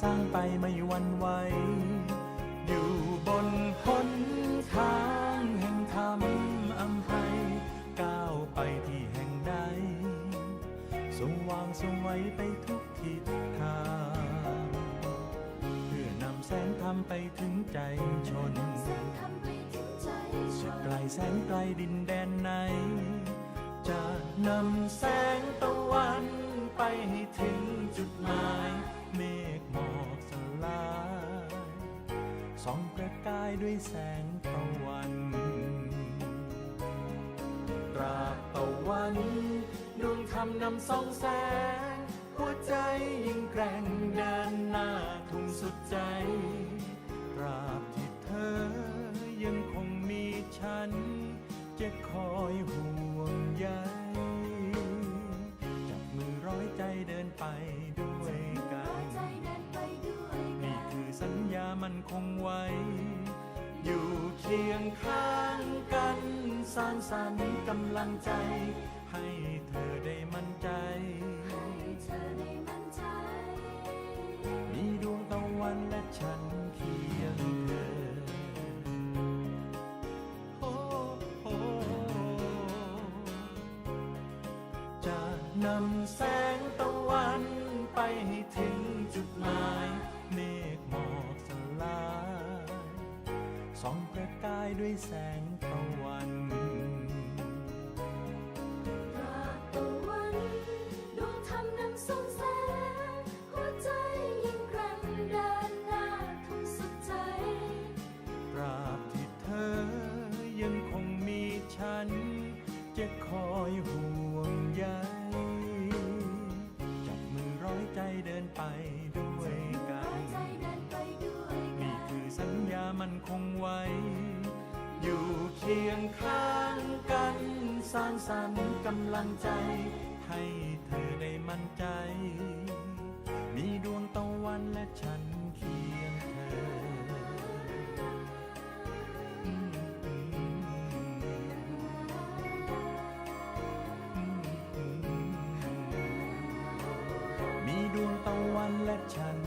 สร้างไปไม่วันไหว อยู่บนหนทางแห่งธรรมอำไพก้าวไปที่แห่งใด สว่างสวัยไปทุกทิศทาง เพื่อนำแสงธรรมไปถึงใจชนสงทำไปถึงใจะไกลแสนไกลดินแดนไหน จะนำแสงตะวันไปให้ถึงจุดหมาย ส่องประกายด้วยแสงตะวันตราบตะวันดวงธรรมนำส่องแสง หัวใจยิ่งแกร่งเดินหน้าทุ่งสุดใจตราบที่เธอยังคงมีฉัน จะคอยห่วงใย สัญญามันคงไว้ อยู่เคียงข้างกันสร้างสรรค์กำลังใจ ให้เธอได้มั่นใจให้เธอได้มั่นใจมีดวงตะวันและฉันเคียงเธอจะนำแสงตะวันไปให้ถึง ด้วยแสงตะวันตราบตะวันดวงธรรมนำส่องแสงหัวใจยิ่งแกร่งเดินหน้าทุ่งสุดใจตราบที่เธอยังคงมีฉัน จะคอยห่วงใยจับมือร้อยใจเดินไปด้วยกัร้อนยใจเดินไปด้วยกันี่นคือสัญญามันคงไว้ อยู่เคียงข้างกันสร้างสรรค์กำลังใจ ให้เธอได้มั่นใจ มีดวงตะวันและฉันเคียงเธอ มีดวงตะวันและฉัน